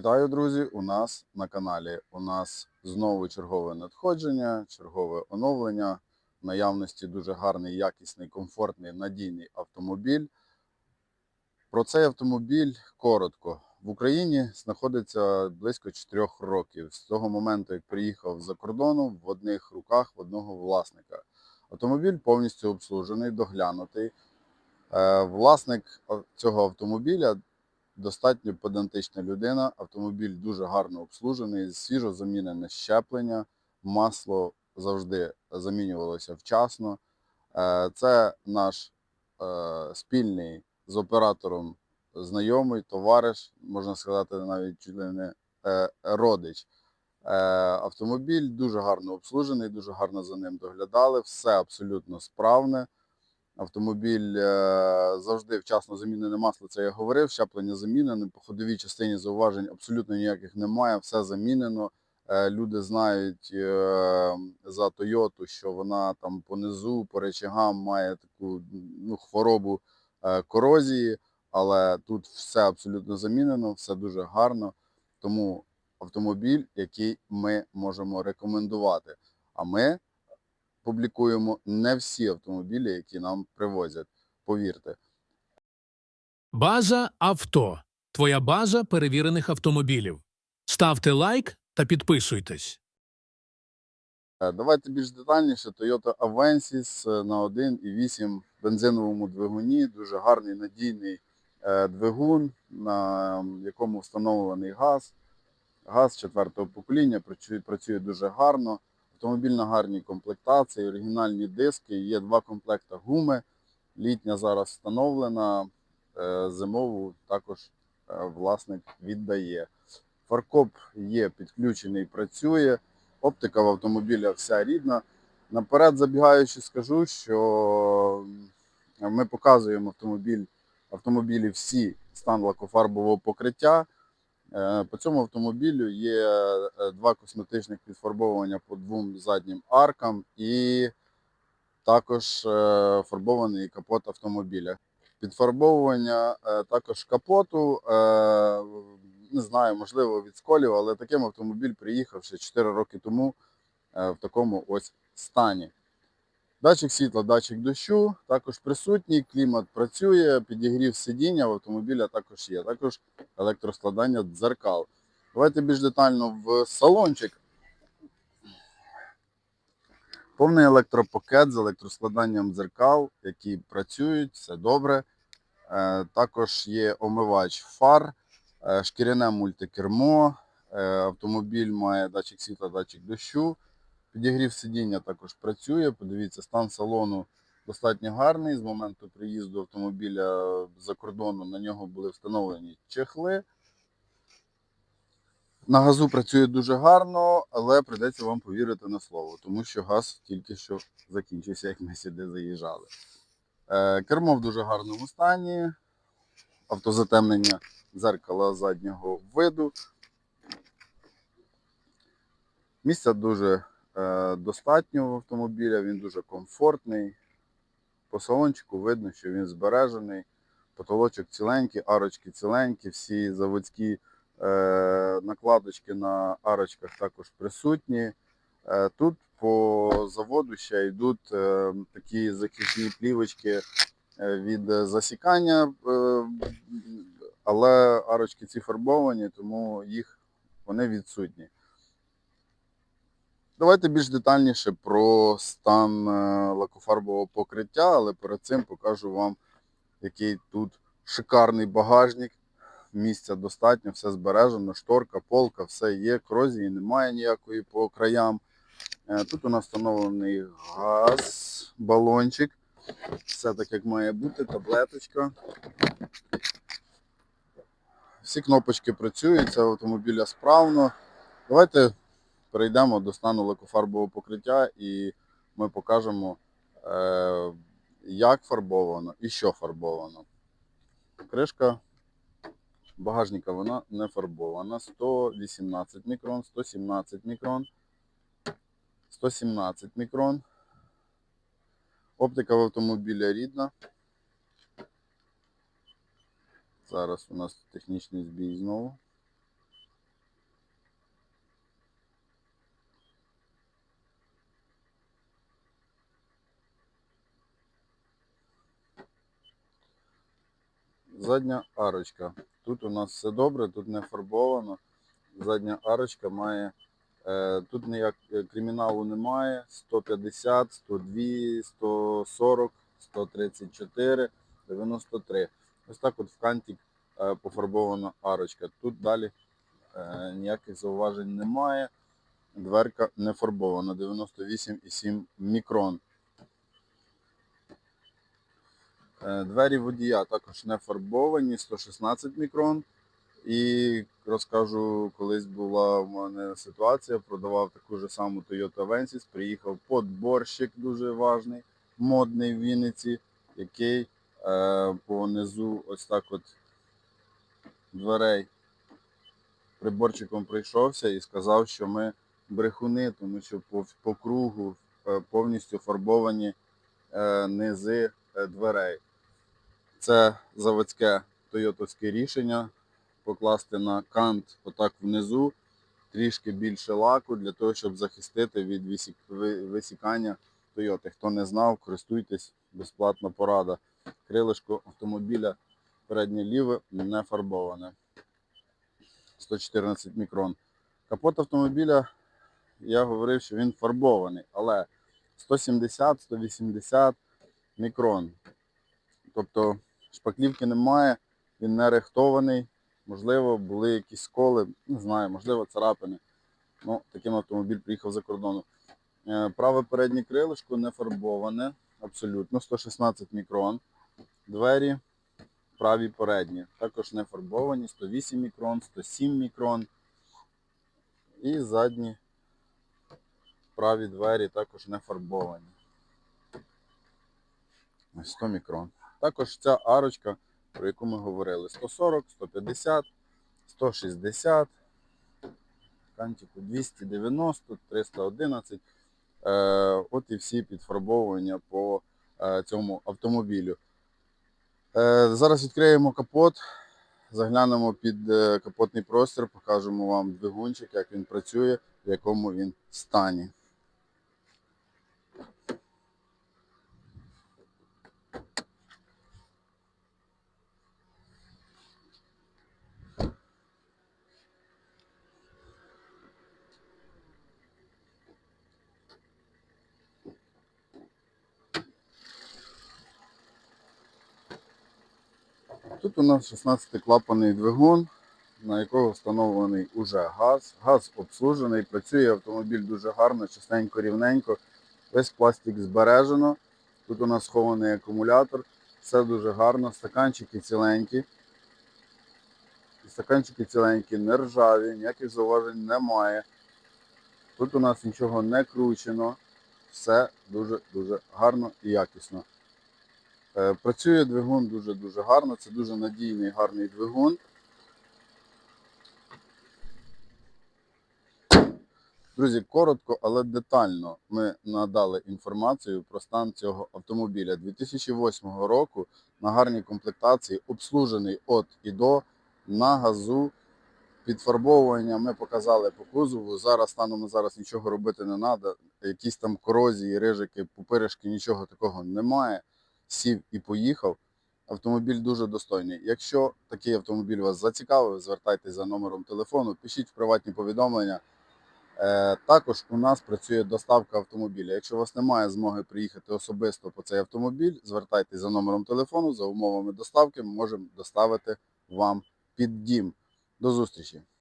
Вітаю, друзі! У нас на каналі. У нас знову чергове надходження, чергове оновлення. В наявності дуже гарний, якісний, комфортний, надійний автомобіль. Про цей автомобіль коротко. В Україні знаходиться близько 4 років з того моменту, як приїхав за кордону в одних руках в одного власника. Автомобіль повністю обслужений, доглянутий. Е, Власник цього автомобіля достатньо педантична людина. Автомобіль дуже гарно обслужений, свіжо замінене щеплення, масло завжди замінювалося вчасно. Е, Це наш е, спільний з оператором знайомий, товариш, можна сказати, навіть чуть ли не е, родич. Автомобіль дуже гарно обслужений, дуже гарно за ним доглядали, все абсолютно справне. Автомобіль е, завжди вчасно замінене масло, це я говорив. Щеплення замінене. По ходовій частині зауважень абсолютно ніяких немає. Все замінено. Е, Люди знають е, за Тойоту, що вона там понизу, по речагам має таку ну, хворобу корозії, але тут все абсолютно замінено, все дуже гарно. Тому автомобіль, який ми можемо рекомендувати. А ми публікуємо не всі автомобілі, які нам привозять. Повірте. База авто. Твоя база перевірених автомобілів. Ставте лайк та підписуйтесь. Е, Давайте більш детальніше. Toyota Avensis е, на 1,8 бензиновому двигуні. Дуже гарний надійний е, двигун, на якому встановлений газ. Газ четвертого покоління працює, працює дуже гарно. Автомобіль на гарній комплектації, оригінальні диски. Є два комплекти гуми. Літня зараз встановлена. е, Зимову також е, власник віддає. Фаркоп є підключений, працює. Оптика в автомобіля вся рідна. Наперед забігаючи, скажу, що ми показуємо автомобіль, автомобілі всі стан лакофарбового покриття. Е, По цьому автомобілю є е, два косметичних підфарбовування по двом заднім аркам і також е, фарбований капот автомобіля. Підфарбовування також капоту, не знаю, можливо, від сколів, але таким автомобіль приїхав ще 4 роки тому в такому ось стані. Датчик світла, датчик дощу також присутній, клімат працює, підігрів сидіння в автомобіля також є. Також електроскладання дзеркал. Давайте більш детально в салончик. Повний електропакет з електроскладанням дзеркал, які працюють, все добре. Е, Також є омивач фар, е, шкіряне мультикермо, е, автомобіль має датчик світла, датчик дощу. Підігрів сидіння також працює. Подивіться, стан салону достатньо гарний. З моменту приїзду автомобіля за кордону на нього були встановлені чехли. На газу працює дуже гарно, але прийдеться вам повірити на слово, тому що газ тільки що закінчився, як ми сюди заїжджали. Е, Кермо в дуже гарному стані, автозатемнення дзеркала заднього виду. Місця дуже достатньо в автомобіля, він дуже комфортний. По салончику видно, що він збережений. Потолочок ціленький, арочки ціленькі, всі заводські е, накладочки на арочках також присутні. Е, тут по заводу ще йдуть е, такі захисні плівочки е, від е, засікання, е, але арочки ці фарбовані, тому їх вони відсутні. Давайте більш детальніше про стан е, лакофарбового покриття, але перед цим покажу вам, який тут шикарний багажник. Місця достатньо, все збережено, шторка, полка, все є, корозії немає ніякої по краям. Е, Тут у нас встановлений газ, балончик. Все так, як має бути, таблеточка. Всі кнопочки працюють, це автомобіля справно. Давайте перейдемо до стану лакофарбового покриття і ми покажемо, е, як фарбовано і що фарбовано. Кришка багажника вона не фарбована. 118 мікрон, 117 мікрон, 117 мікрон. Оптика в автомобіля рідна. Зараз у нас технічний збій знову. Задня арочка. Тут у нас все добре, тут не фарбовано. Задня арочка має. Е, тут ніяк е, криміналу немає. 150, 102, 140, 134, 93. Ось так от в канті е, пофарбована арочка. Тут далі ніяких зауважень немає. Дверка не фарбована, 98,7 мікрон. Е, Двері водія також не фарбовані, 116 мікрон. І розкажу, колись була в мене ситуація, продавав таку ж саму Toyota Avensis, приїхав подборщик дуже важний, модний в Вінниці, який е, по низу ось так от дверей приборчиком прийшовся і сказав, що ми брехуни, тому що по, по кругу е, повністю фарбовані е, низи е, дверей. Це заводське тойотовське рішення покласти на кант отак внизу трішки більше лаку для того, щоб захистити від висікання Тойоти. Хто не знав, користуйтесь, безплатна порада. Крилишко автомобіля переднє ліве не фарбоване. 114 мікрон. Капот автомобіля, я говорив, що він фарбований, але 170-180 мікрон. Тобто шпаклівки немає, він не рихтований. Можливо, були якісь сколи, не знаю, можливо, царапини. Ну, таким автомобіль приїхав за кордону. Е, Праве переднє крилишко не фарбоване, абсолютно 116 мікрон. Двері праві передні. Також не фарбовані, 108 мікрон, 107 мікрон. І задні праві двері також не фарбовані. 100 мікрон. Також ця арочка, про яку ми говорили, 140, 150, 160, кантику 290, 311. Е, от і всі підфарбовування по е, цьому автомобілю. Е, зараз відкриємо капот, заглянемо під капотний простір, покажемо вам двигунчик, як він працює, в якому він стані. Тут у нас 16-клапанний двигун, на якого встановлений уже газ. Газ обслужений, працює автомобіль дуже гарно, чистенько, рівненько. Весь пластик збережено. Тут у нас схований акумулятор. Все дуже гарно, стаканчики ціленькі. Стаканчики ціленькі, не ржаві, ніяких зауважень немає. Тут у нас нічого не кручено. Все дуже-дуже гарно і якісно. Е, Працює двигун дуже-дуже гарно, це дуже надійний, гарний двигун. Друзі, коротко, але детально ми надали інформацію про стан цього автомобіля 2008 року на гарній комплектації, обслужений від і до на газу. Підфарбовування ми показали по кузову. Зараз станом на зараз нічого робити не треба. Якісь там корозії, рижики, пупиришки, нічого такого немає сів і поїхав. Автомобіль дуже достойний. Якщо такий автомобіль вас зацікавив, звертайтеся за номером телефону, пишіть в приватні повідомлення. Е, також у нас працює доставка автомобіля. Якщо у вас немає змоги приїхати особисто по цей автомобіль, звертайтеся за номером телефону, за умовами доставки ми можемо доставити вам під дім. До зустрічі!